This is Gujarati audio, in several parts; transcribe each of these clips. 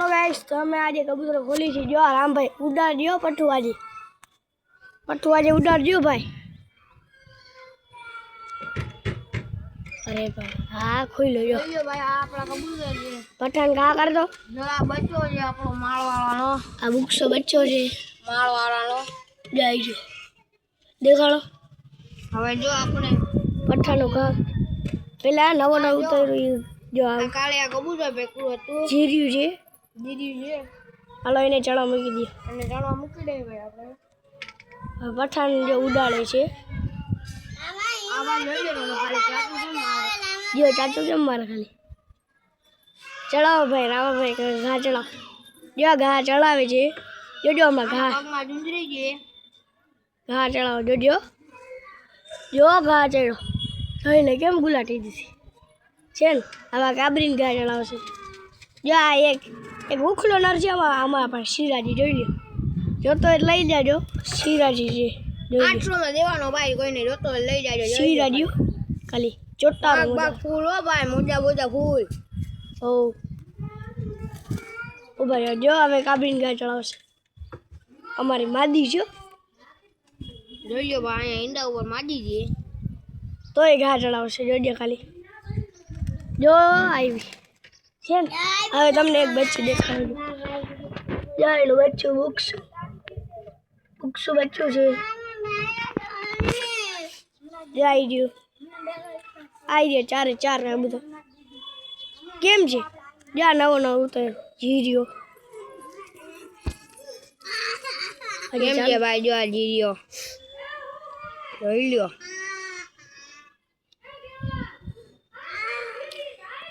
ચલો ગાઈસ તો અમે આજે કબૂતર ખોલી છે. જો રામભાઈ ઉડાડ દો આજે પઠ્ઠું ઉડાડ દો ભાઈ. અરે ભાઈ હા ખોઈ લો જો. ભાઈ આ આપણા કબૂતર છે. પઠાણ કા કર દો. જો આ બચ્ચો છે આપણો માળવાળાનો. આ બુક્સો બચ્ચો છે. માળવાળાનો. જાય છે. દેખાડો. હવે જો આપણે પઠાણો કા પેલા નવો નવો ઉતર્યું જો કાલે આ કબૂતર ભેકું હતું. જીર્યું છે. દીદી છે. હાલો એને ચણા મૂકી દઈએ. અને ચણા મૂકી દઈએ ભાઈ આપણે. પઠાણ જે ઉડાડે છે. જો ચાચુ કેમ મારે ખાલી? ચડાવો ભાઈ રામાભાઈ ઘા ચડાવો. જો ઘા ચડાવે છે. જોજો આમાં ઘા. ઘા ચડાવો જોજો જો. ઘા ચડ્યો. થઈને કેમ ગુલાટી દીધી? છે ને આમાં કાબરીને ઘા ચડાવશે જો આ એક એક ઉખલો નર છે આમાં આમાં પણ શિરાજી જોઈ લ્યો. જોતો એટલે લઈ જાજો. શિરાજી છે જોઈ લ્યો. માં દેવાનો ભાઈ કોઈને જોતો લઈ જાજો શિરાજી ખાલી ચોટ્ટા બાગ ફૂલ હો ભાઈ મોજા મોજા ફૂલ. ઓ. ઊભા રહ્યો જો હવે કાબરીને ઘા ચડાવશે. અમારી માદી છો જોઈ લો ભાઈ અહીંયા ઈંડા ઉપર માદી છે. તોય ઘા ચડાવશે જોજો ખાલી. જો આવી. છે ને? હવે તમને એક બચ્ચું દેખાડું જાયનું બચ્ચું બુક્સ બુક્સું બચ્ચું છે. જો આવી ગયું. આવી ગયો ચારે ચાર ને બધું. કેમ છે? જા નવો નવો ઉતર્યો. જીર્યો કેમ છે ભાઈ? જો આ જીર્યો જોઈ લ્યો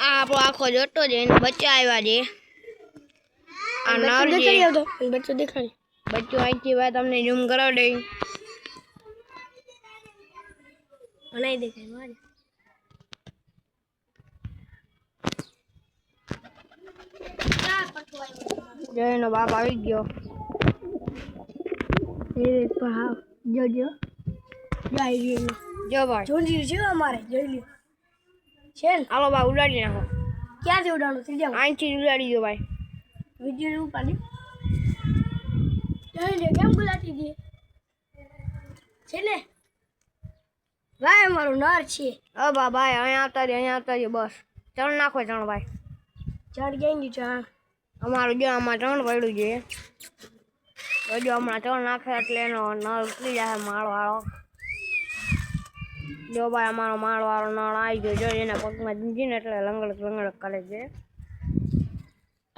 આ આપણો આખો જોતો છે એને બચ્ચા આવ્યા છે. આ નર બચ્ચું છે બચ્ચું અહીંથી ભાઈ તમને ઝૂમ કરાવી દઈ. બનાવી દેખાય મારે. જો બાપ આવી ગયો. એ ભાવ જોજો જોઈ ગયું. જો ભાઈ. જોઈ છે અમારે જોઈ લ્યો. છે ને? હાલો ભાઈ ઉડાડી નાખો. ક્યાંથી ઉડાડો? ત્રીજા અહીંથી ઉડાડી દો ભાઈ. વીડિયો ઉપાડી કેમ ગુલાટી દે છે ને? ભાઈ અમારું નર છે. હા બા ભાઈ અહીંયા આવતા રહી અહીંયા આવતા રહી બસ. ચણ નાખો ચણ ભાઈ. ચડ ગઈ ચણ? અમારું જો આમાં ચણ પડ્યું છે. જો હમણાં ચણ નાખે એટલે એનો નળ ઉતરી જાય માળો વાળો જો ભાઈ, અમારો માળ વાળો નળ આવી ગયો, જો એના પગમાં જીંજીને એટલે લંગડક લંગડક કરે છે.